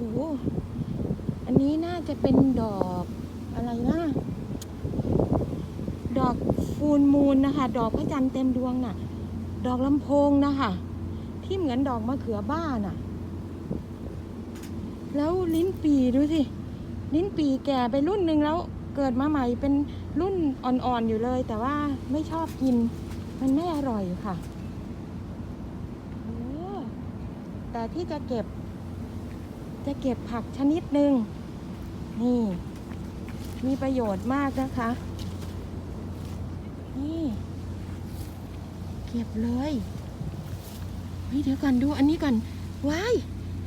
โอ้โหอันนี้น่าจะเป็นดอกอะไรนะดอกฟูลมูลนะคะ ดอกพระจันทร์เต็มดวงน่ะ ดอกลำโพงนะคะ ที่เหมือนดอกมะเขือบ้านน่ะ แล้วลิ้นปีดูสิ ลิ้นปีแก่ไปรุ่นหนึ่งแล้วเกิดมาใหม่เป็นรุ่นอ่อนๆอยู่เลย แต่ว่าไม่ชอบกิน มันไม่อร่อยค่ะแต่ที่จะเก็บ จะเก็บผักชนิดหนึ่งนี่ มีประโยชน์มากนะคะ นี่ เก็บเลยเฮ้ยเดี๋ยวก่อนดูอันนี้ก่อนว้าย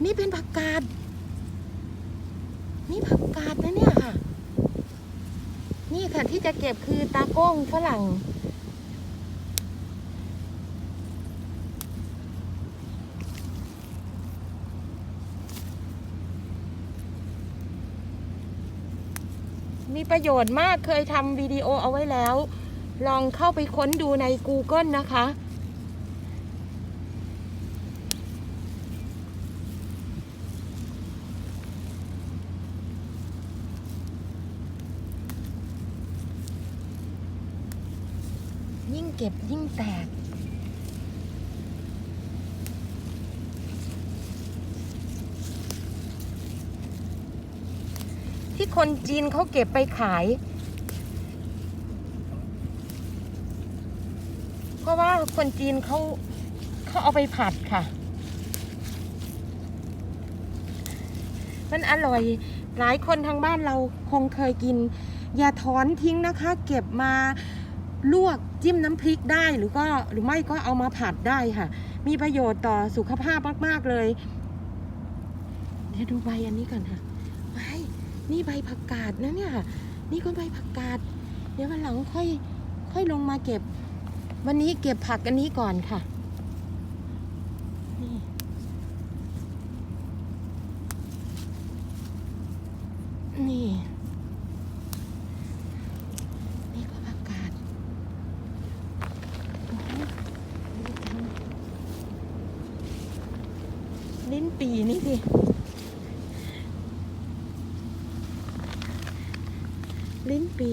นี่เป็นผักกาด นี่ผักกาดนะเนี่ยค่ะ นี่ค่ะที่จะเก็บคือตาโก้งฝรั่ง มีประโยชน์มากเคยทำวิดีโอเอาไว้แล้ว ลองเข้าไปค้นดูใน Google นะคะ ยิ่งเก็บยิ่งแตก ที่ คนจีนเขาเก็บไปขาย เพราะว่าคนจีนเขาเขาเอาไปผัดค่ะ มันอร่อย หลายคนทางบ้านเราคงเคยกิน อย่าถอนทิ้งนะคะ เก็บมาลวกจิ้มน้ำพริกได้หรือก็หรือไม่ก็เอามาผัดได้ค่ะ มีประโยชน์ต่อสุขภาพมาก ๆ เลย เดี๋ยวดูใบอันนี้ก่อนค่ะ นี่ใบผักกาดนะเนี่ย นี่ก็ใบผักกาด เดี๋ยววันหลังค่อยค่อยลงมาเก็บ วันนี้เก็บผักอันนี้ก่อนค่ะ นี่ นี่ก็ผักกาดโอ้โหดีจังลิ้นปีนี่สิ ลิ้นปี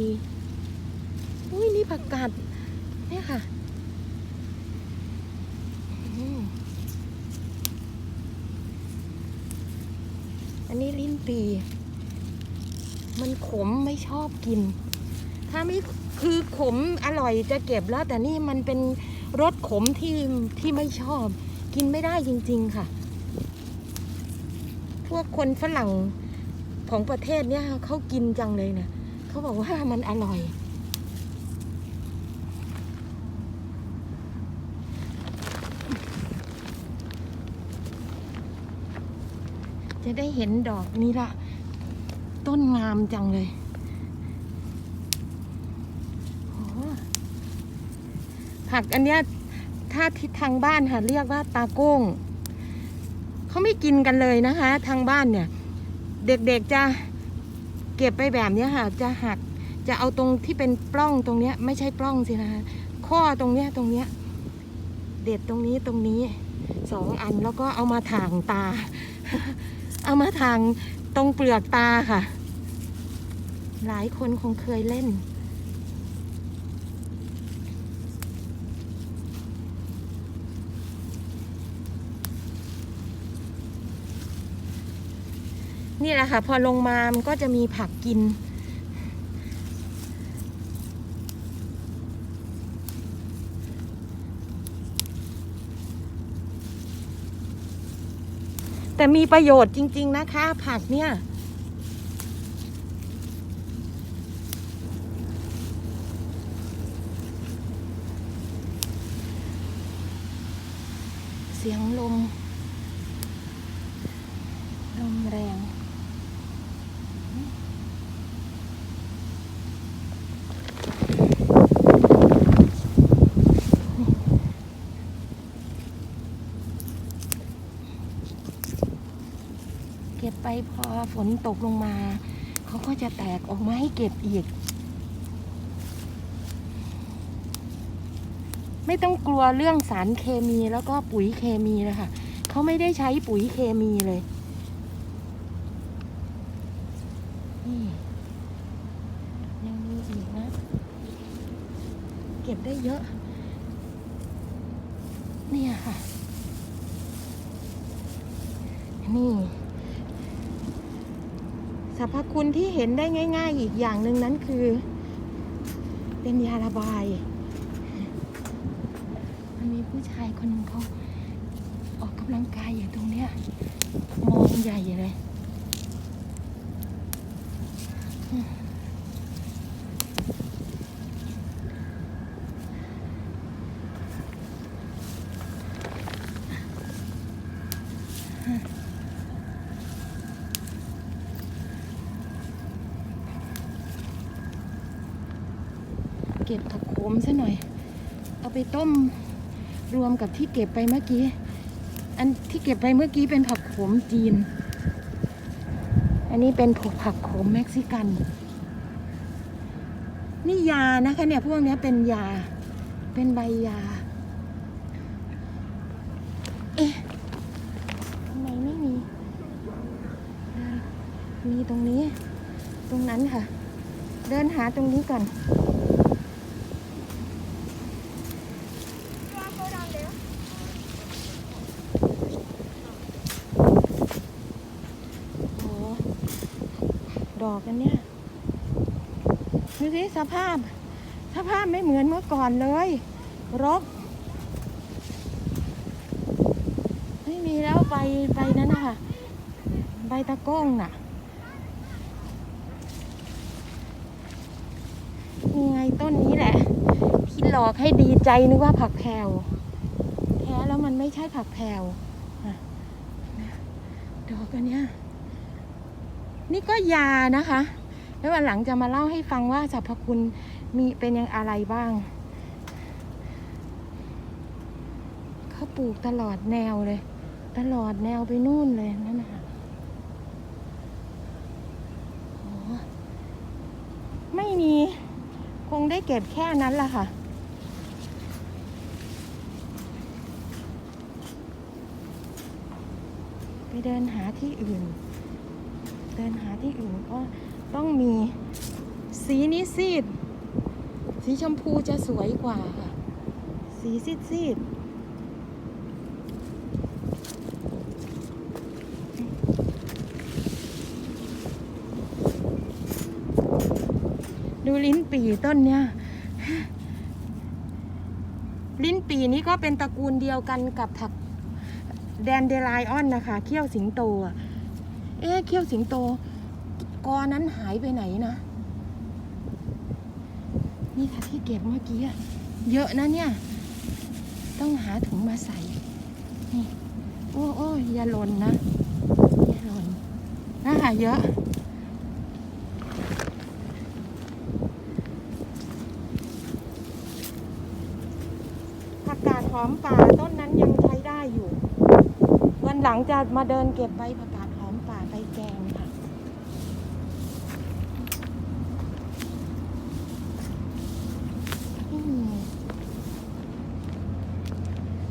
อุ้ยนี่ผักกาดเนี่ยค่ะอันนี้ลิ้นปี มันขมไม่ชอบกิน ถ้าไม่คือขมอร่อยจะเก็บแล้ว แต่นี่มันเป็นรสขมที่ที่ไม่ชอบ กินไม่ได้จริง ๆ ค่ะ พวกคนฝรั่งของประเทศเนี่ยเขากินจังเลยเนะ เขาบอกว่ามันอร่อย จะได้เห็นดอกนี้ละต้นงามจังเลยผักอันเนี้ยถ้าที่ทางบ้านค่ะเรียกว่าตาโก้ง เขาไม่กินกันเลยนะคะ ทางบ้านเนี่ย เด็กๆจะ เก็บไปแบบนี้ค่ะจะหักจะเอาตรงที่เป็นปล้องตรงเนี้ย ไม่ใช่ปล้องสินะคะข้อตรงเนี้ยตรงเนี้ย เด็ดตรงนี้ตรงนี้สองอันแล้วก็เอามาถางตา เอามาถางตรงเปลือกตาค่ะ หลายคนคงเคยเล่น นี่แหละค่ะ พอลงมามันก็จะมีผักกิน แต่มีประโยชน์จริง ๆ นะคะ ผักเนี่ยเสียงลม ลมแรง เก็บไปพอฝนตกลงมา เขาก็จะแตกออกมาให้เก็บอีก ไม่ต้องกลัวเรื่องสารเคมีแล้วก็ปุ๋ยเคมีเลยค่ะเขาไม่ได้ใช้ปุ๋ยเคมีเลยนี่ยังมีอีกนะ เก็บได้เยอะ เนี่ยค่ะ นี่ สรรพคุณที่เห็นได้ง่าย ๆ อีกอย่างหนึ่งนั้นคือ เป็นยาระบาย มันมีผู้ชายคนหนึ่งเขาออกกำลังกายอยู่ตรงเนี้ยมองใหญ่เลย เก็บผักโขมซะหน่อย เอาไปต้มรวมกับที่เก็บไปเมื่อกี้ อันที่เก็บไปเมื่อกี้เป็นผักโขมจีน อันนี้เป็นผกผักโขมเม็กซิกัน นี่ยานะคะเนี่ยพวกนี้เป็นยา เป็นใบยา เอ๊ะทำไมไม่มีนมีตรงนี้ ตรงนั้นค่ะ เดินหาตรงนี้ก่อน โอ้ด อกกันเนี่ยดูสิสภาพ สภาพไม่เหมือนเมื่อก่อนเลย รก ไม่มีแล้วใบใบนั้นนะคะใบตะก้งน่ะนี่ไงต้นนี้แหละ ที่หลอกให้ดีใจนึกว่าผักแพรวแท้แล้วมันไม่ใช่ผักแพรวอะดอกอันเนี้ย นี่ก็ยานะคะ แล้ววันหลังจะมาเล่าให้ฟังว่าสรรพคุณมีเป็นยังอะไรบ้าง เขาปลูกตลอดแนวเลย ตลอดแนวไปนู่นเลยนั่นนะคะไม่มี คงได้เก็บแค่นั้นละค่ะไปเดินหาที่อื่น เดินหาที่อื่นก็ต้องมีสีนี้ซีด สีชมพูจะสวยกว่าค่ะ สีซีดซีดดูลิ้นปีต้นเนี้ยลิ้นปีนี้ก็เป็นตระกูลเดียวกันกับผักแดนเดลายออนนะคะ เขี้ยวสิงโตอะ เอ๊ะเขี้ยวสิงโต กอนั้นหายไปไหนนะ นี่ค่ะที่เก็บเมื่อกี้เยอะนะเนี่ย ต้องหาถุงมาใส่นี่โอ้โอ้ยอย่าหล่นนะอย่าหล่นนะคะเยอะผักกาดหอมป่าต้นนั้นยังใช้ได้อยู่ วันหลังจะมาเดินเก็บใบผักกาดหอมป่าไปแกงค่ะ อืม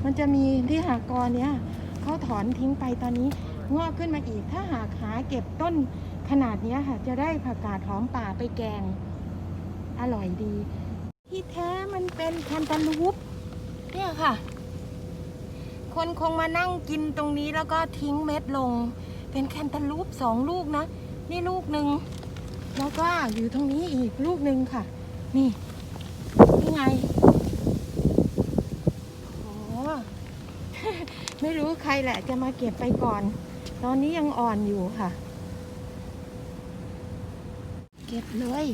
มัน จะมีที่หากรเนี้ยเขาถอนทิ้งไปตอนนี้งอกขึ้นมาอีก ถ้าหากหาเก็บต้นขนาดเนี้ยค่ะ จะได้ผักกาดหอมป่าไปแกง อร่อยดี ที่แท้มันเป็นแคนตาลูปเนี่ยค่ะ คนคงมานั่งกินตรงนี้แล้วก็ทิ้งเม็ดลง เป็นแคนตาลูปสองลูกนะ นี่ลูกหนึ่งแล้วก็อยู่ตรงนี้อีกลูกหนึ่งค่ะ นี่นี่ไง โอ้ ไม่รู้ ใครแหละจะมาเก็บไปก่อน ตอนนี้ยังอ่อนอยู่ค่ะ เก็บเลย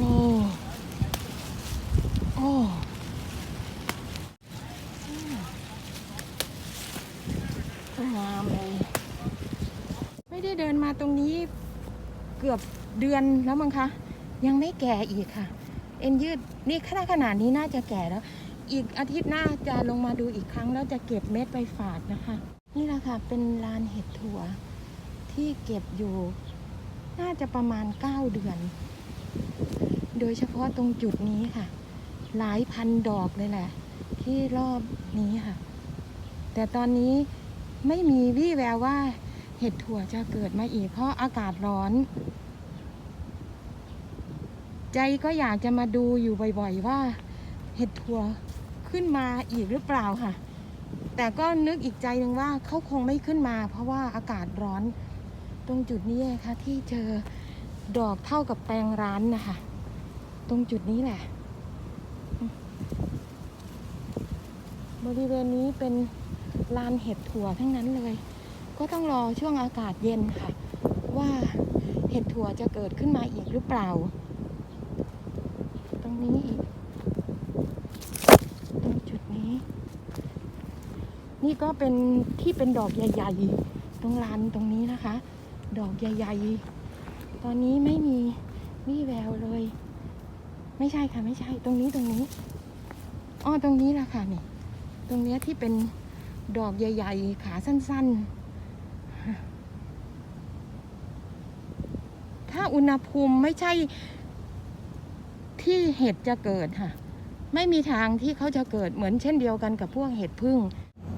นี่ โอ้อืมงามเลย ไม่ได้เดิ นมาตรงนี้เกือบเดือนแล้วมั้งคะ ยังไม่แก่อีกค่ะ เอ็นยืดนี่ขนาดขนาดนี้น่าจะแก่แล้ว อีกอาทิตย์หน้าจะลงมาดูอีกครั้ง แล้วจะเก็บเม็ดไปฝาดนะคะ นี่แหละค่ะเป็นลานเห็ดถั่วที่เก็บอยู่ น่าจะประมาณ 9 เดือน โดยเฉพาะตรงจุดนี้ค่ะ หลายพันดอกเลยแหละ ที่รอบนี้ค่ะ แต่ตอนนี้ไม่มีวี่แววว่า เห็ดถั่วจะเกิดมาอีกเพราะอากาศร้อน ใจก็อยากจะมาดูอยู่บ่อยๆว่า เห็ดถั่วขึ้นมาอีกหรือเปล่าค่ะ แต่ก็นึกอีกใจหนึ่งว่าเขาคงไม่ขึ้นมา เพราะว่าอากาศร้อน ตรงจุดนี้ค่ะที่เจอดอกเท่ากับแปลงร้านนะคะ ตรงจุดนี้แหละ บริเวณนี้เป็นลานเห็ดถั่วทั้งนั้นเลย ก็ต้องรอช่วงอากาศเย็นค่ะ ว่าเห็ดถั่วจะเกิดขึ้นมาอีกหรือเปล่า ตรงนี้อีก ตรงจุดนี้ นี่ก็เป็นที่เป็นดอกใหญ่ ๆ ตรงลานตรงนี้นะคะ ดอกใหญ่ ๆ ตอนนี้ไม่มีวี่แววเลย ไม่ใช่ค่ะไม่ใช่ ตรงนี้ตรงนี้อ้อตรงนี้ละค่ะนี่ ตรงเนี้ยที่เป็นดอกใหญ่ ๆ ขาสั้น ๆ ถ้าอุณหภูมิไม่ใช่ที่เห็ดจะเกิดค่ะ ไม่มีทางที่เขาจะเกิดเหมือนเช่นเดียวกันกับพวกเห็ดพึ่ง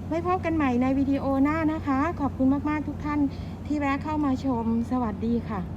ไว้พบกันใหม่ในวิดีโอหน้านะคะ ขอบคุณมาก ๆ ทุกท่านที่แวะเข้ามาชม สวัสดีค่ะ